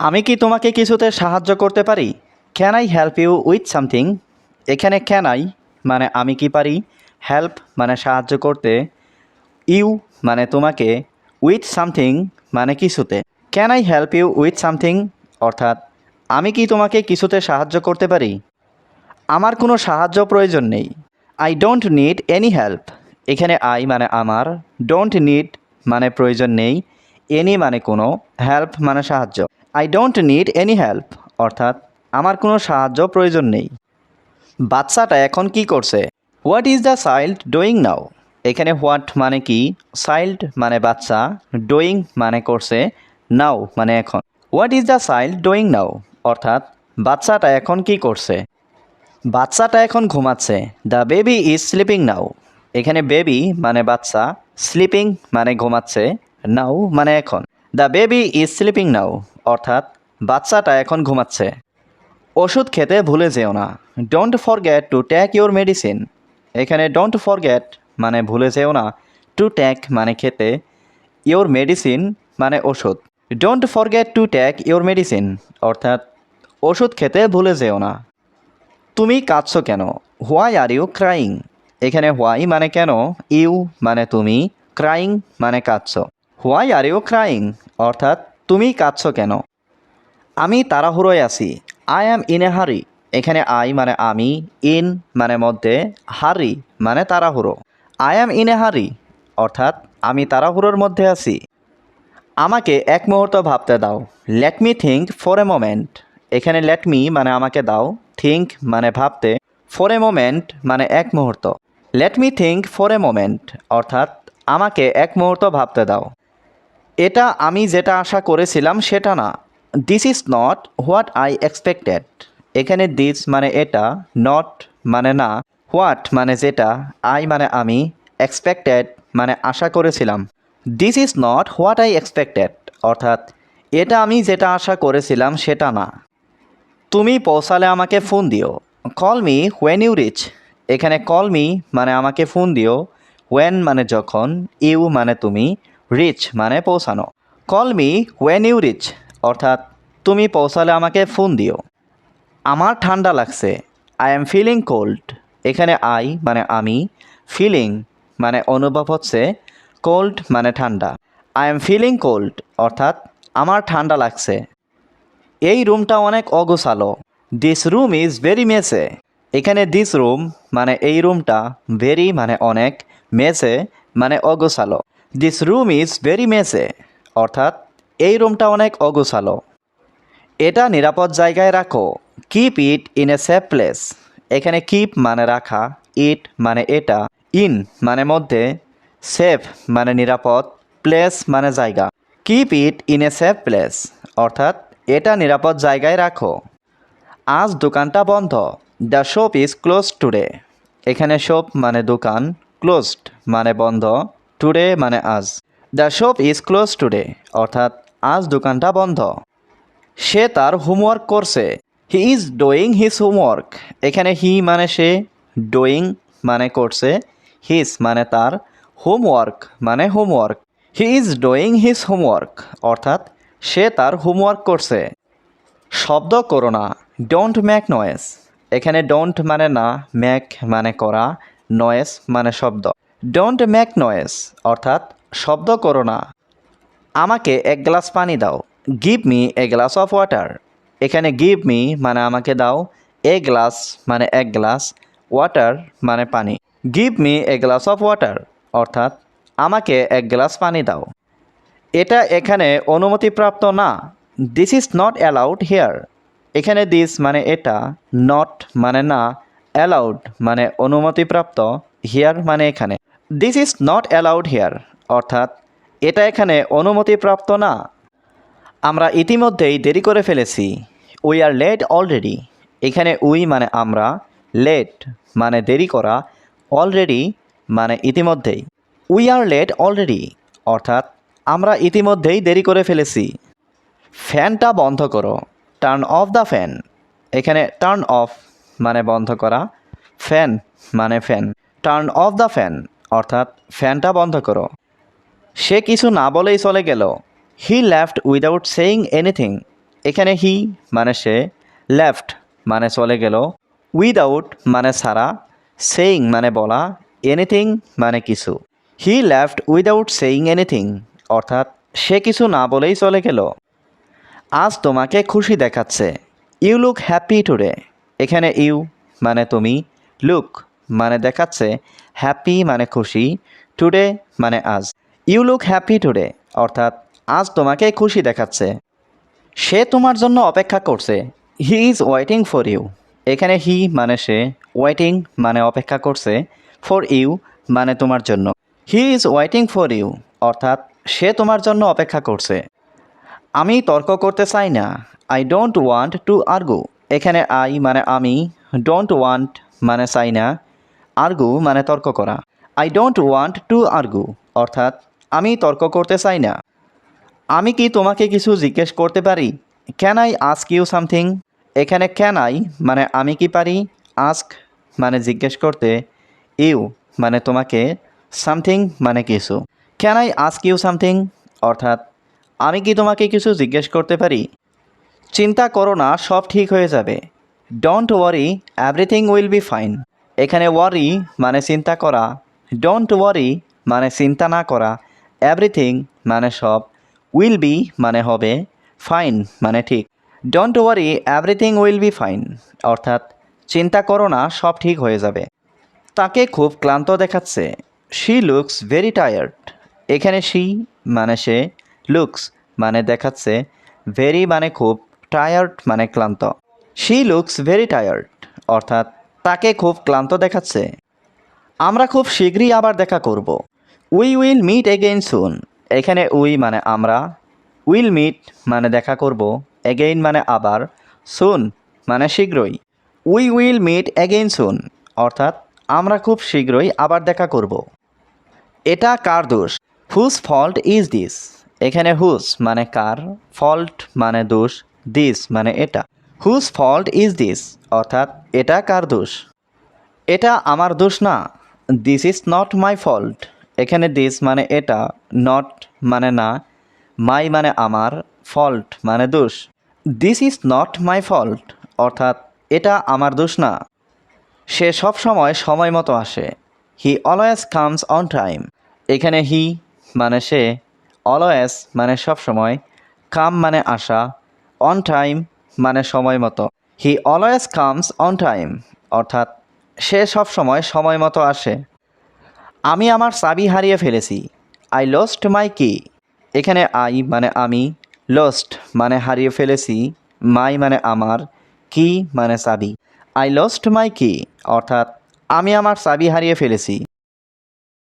আমি কি তোমাকে কিছুতে সাহায্য করতে পারি? Can I help you with something এখানে ক্যান আই মানে আমি কি পারি? হেল্প মানে সাহায্য করতে। ইউ মানে তোমাকে। উইথ সামথিং মানে কিছুতে। Can I help you with something অর্থাৎ, আমি কি তোমাকে কিছুতে সাহায্য করতে পারি? আমার কোনো সাহায্য প্রয়োজন নেই। I don't need any help এখানে আই মানে আমার। ডোন্ট নিড মানে প্রয়োজন নেই। এনি মানে কোনো। হেল্প মানে সাহায্য। I don't need any help অর্থাৎ আমার কোনো সাহায্য প্রয়োজন নেই। বাচ্চাটা এখন কি করছে? What is the child doing now এখানে হোয়াট মানে কি? চাইল্ড মানে বাচ্চা ডুইং মানে করছে নাও মানে এখন। What is the child doing now অর্থাৎ বাচ্চাটা এখন কি করছে? বাচ্চাটা এখন ঘুমাচ্ছে। The baby is sleeping now এখানে বেবি মানে বাচ্চা স্লিপিং মানে ঘুমাচ্ছে নাও মানে এখন। The baby is sleeping now অর্থাৎ বাচ্চাটা এখন ঘুমাচ্ছে। ওষুধ খেতে ভুলে যেও না। Don't forget to take your medicine এখানে ডোন্ট ফরগেট মানে ভুলে যেও না। টু ট্যাক মানে খেতে। ইওর মেডিসিন মানে ওষুধ। Don't forget to take your medicine অর্থাৎ ওষুধ খেতে ভুলে যেও না। তুমি কাঁদছো কেন? হোয়াই আর ইউ ক্রাইং এখানে হোয়াই মানে কেন? ইউ মানে তুমি। ক্রাইং মানে কাঁদছো। হোয়াই আর ইউ ক্রাইং অর্থাৎ তুমি কাঁদছ কেন? আমি তাড়াহুড়োয় আছি। আই অ্যাম ইন এ হারি এখানে আই মানে আমি ইন মানে মধ্যে হারি মানে তাড়াহুড়ো। আই অ্যাম ইন এ হারি অর্থাৎ আমি তাড়াহুড়োর মধ্যে আছি। আমাকে এক মুহূর্ত ভাবতে দাও। Let me think for a moment এখানে লেট মি মানে আমাকে দাও। থিঙ্ক মানে ভাবতে। ফর এ মোমেন্ট মানে এক মুহূর্ত। Let me think for a moment অর্থাৎ আমাকে এক মুহূর্ত ভাবতে দাও। এটা আমি যেটা আশা করেছিলাম সেটা না। This is not what I expected এখানে দিস মানে এটা নট মানে না। হোয়াট মানে যেটা আই মানে আমি এক্সপেক্টেড মানে আশা করেছিলাম। This is not what I expected অর্থাৎ, এটা আমি যেটা আশা করেছিলাম সেটা না। তুমি পৌঁছালে আমাকে ফোন দিও। Call me when you reach এখানে কল মি মানে আমাকে ফোন দিও। হোয়েন মানে যখন ইউ মানে তুমি। রিচ মানে পৌঁছানো। Call me when you reach অর্থাৎ তুমি পৌঁছালে আমাকে ফোন দিও। আমার ঠান্ডা লাগছে আই এম ফিলিং কোল্ড এখানে আই মানে আমি ফিলিং মানে অনুভব হচ্ছে কোল্ড মানে ঠান্ডা। আই এম ফিলিং কোল্ড অর্থাৎ আমার ঠান্ডা লাগছে। এই রুমটা অনেক অগোছালো। দিস রুম ইজ ভেরি মেসে এখানে দিস রুম মানে এই রুমটা ভেরি মানে অনেক মেসে মানে অগোছালো। দিস রুম ইজ ভেরি মেসে অর্থাৎ, এই রুমটা অনেক অগোছালো। এটা নিরাপদ জায়গায় রাখো। Keep it in a safe place এখানে কিপ মানে রাখা ইট মানে এটা ইন মানে মধ্যে সেফ মানে নিরাপদ প্লেস মানে জায়গা। Keep it in a safe place অর্থাৎ, এটা নিরাপদ জায়গায় রাখো। আজ দোকানটা বন্ধ। The shop is close today এখানে শপ মানে দোকান ক্লোজড মানে বন্ধ। টুডে মানে আজ। The shop is close today অর্থাৎ আজ দোকানটা বন্ধ। সে তার হোমওয়ার্ক করছে। He is doing his homework এখানে হি মানে সে ডোয়িং মানে করছে। হিজ মানে তার হোমওয়ার্ক মানে homework he is doing his homework অর্থাৎ সে তার হোমওয়ার্ক করছে। শব্দ করো না ডোন্ট ম্যাক নয়েস এখানে ডোন্ট মানে না ম্যাক মানে করা নয়েস মানে শব্দ। ডোন্ট ম্যাক নয়েস অর্থাৎ শব্দ করো না। আমাকে এক গ্লাস পানি দাও। Give me a glass of water এখানে গিভ মি মানে আমাকে দাও। এ গ্লাস মানে এক গ্লাস। ওয়াটার মানে পানি। Give me a glass of water অর্থাৎ আমাকে এক গ্লাস পানি দাও। এটা এখানে অনুমতিপ্রাপ্ত না। This is not allowed here এখানে দিস মানে এটা নট মানে না। অ্যালাউড মানে অনুমতিপ্রাপ্ত। হিয়ার মানে এখানে। This is not allowed here অর্থাৎ এটা এখানে অনুমতিপ্রাপ্ত না। আমরা ইতিমধ্যেই দেরি করে ফেলেছি। উই আর লেট অলরেডি এখানে উই মানে আমরা লেট মানে দেরি করা অলরেডি মানে ইতিমধ্যেই। উই আর লেট অলরেডি অর্থাৎ আমরা ইতিমধ্যেই দেরি করে ফেলেছি। ফ্যানটা বন্ধ করো। টার্ন অফ দ্য ফ্যান এখানে টার্ন অফ মানে বন্ধ করা। ফ্যান মানে fan turn off the fan অর্থাৎ ফ্যানটা বন্ধ করো। সে কিছু না বলেই চলে গেল। He left without saying anything এখানে হি মানে সে লেফট মানে চলে গেল। উইদাউট মানে ছাড়া। সেইং মানে বলা। এনিথিং মানে কিছু। He left without saying anything অর্থাৎ সে কিছু না বলেই চলে গেল। আজ তোমাকে খুশি দেখাচ্ছে। ইউ লুক হ্যাপি টুডে এখানে ইউ মানে তুমি। লুক মানে দেখাচ্ছে হ্যাপি মানে খুশি টুডে মানে আজ। ইউ লুক হ্যাপি টুডে অর্থাৎ আজ তোমাকে খুশি দেখাচ্ছে। সে তোমার জন্য অপেক্ষা করছে। He is waiting for you এখানে হি মানে সে ওয়েটিং মানে অপেক্ষা করছে। ফর ইউ মানে তোমার জন্য। He is waiting for you অর্থাৎ সে তোমার জন্য অপেক্ষা করছে। আমি তর্ক করতে চাই না। I don't want to argue এখানে আই মানে আমি ডোন্ট ওয়ান্ট মানে চাই না। আর্গু মানে তর্ক করা। I don't want to argue অর্থাৎ আমি তর্ক করতে চাই না। আমি কি তোমাকে কিছু জিজ্ঞেস করতে পারি? Can I ask you something এখানে ক্যান আই মানে আমি কি পারি? আস্ক মানে জিজ্ঞেস করতে। ইউ মানে তোমাকে সামথিং মানে কিছু। Can I ask you something অর্থাৎ আমি কি তোমাকে কিছু জিজ্ঞেস করতে পারি? চিন্তা করো না, সব ঠিক হয়ে যাবে। Don't worry everything will be fine এখানে ওয়ারি মানে চিন্তা করা ডোন্ট ওয়ারি মানে চিন্তা না করা এভরিথিং মানে সব উইল বি মানে হবে ফাইন মানে ঠিক don't worry everything will be fine অর্থাৎ চিন্তা করো না, সব ঠিক হয়ে যাবে। তাকে খুব ক্লান্ত দেখাচ্ছে শি লুকস ভেরি টায়ার্ড এখানে শি মানে সে লুকস মানে দেখাচ্ছে ভেরি মানে খুব টায়ার্ড মানে ক্লান্ত শি লুকস ভেরি টায়ার্ড অর্থাৎ তাকে খুব ক্লান্ত দেখাচ্ছে। আমরা খুব শীঘ্রই আবার দেখা করব। We will meet again soon. এখানে উই মানে আমরা। উইল মিট মানে দেখা করব। এগেইন মানে আবার। সুন মানে শীঘ্রই। We will meet again soon. অর্থাৎ আমরা খুব শীঘ্রই আবার দেখা করব। এটা কার দোষ? Whose fault is this. এখানে হুজ মানে কার, ফল্ট মানে দোষ, দিস মানে এটা। হুজ ফল্ট ইজ দিস অর্থাৎ, এটা কার দোষ? এটা আমার দোষ না। This is not my fault এখানে দিস মানে এটা নট মানে না। মাই মানে আমার ফল্ট মানে দোষ। This is not my fault অর্থাৎ, এটা আমার দোষ না। সে সব সময় সময় মতো আসে। He always comes on time এখানে হি মানে সে অলওয়েজ মানে সব সময়। কাম মানে আসা। অন টাইম মানে সময় মতো। He always comes on time অর্থাৎ সে সব সময় সময় মতো আসে। আমি আমার চাবি হারিয়ে ফেলেছি। আই লস্ট মাই কি এখানে আই মানে আমি লস্ট মানে হারিয়ে ফেলেছি। মাই মানে আমার কি মানে চাবি। আই লস্ট মাই কি অর্থাৎ আমি আমার চাবি হারিয়ে ফেলেছি।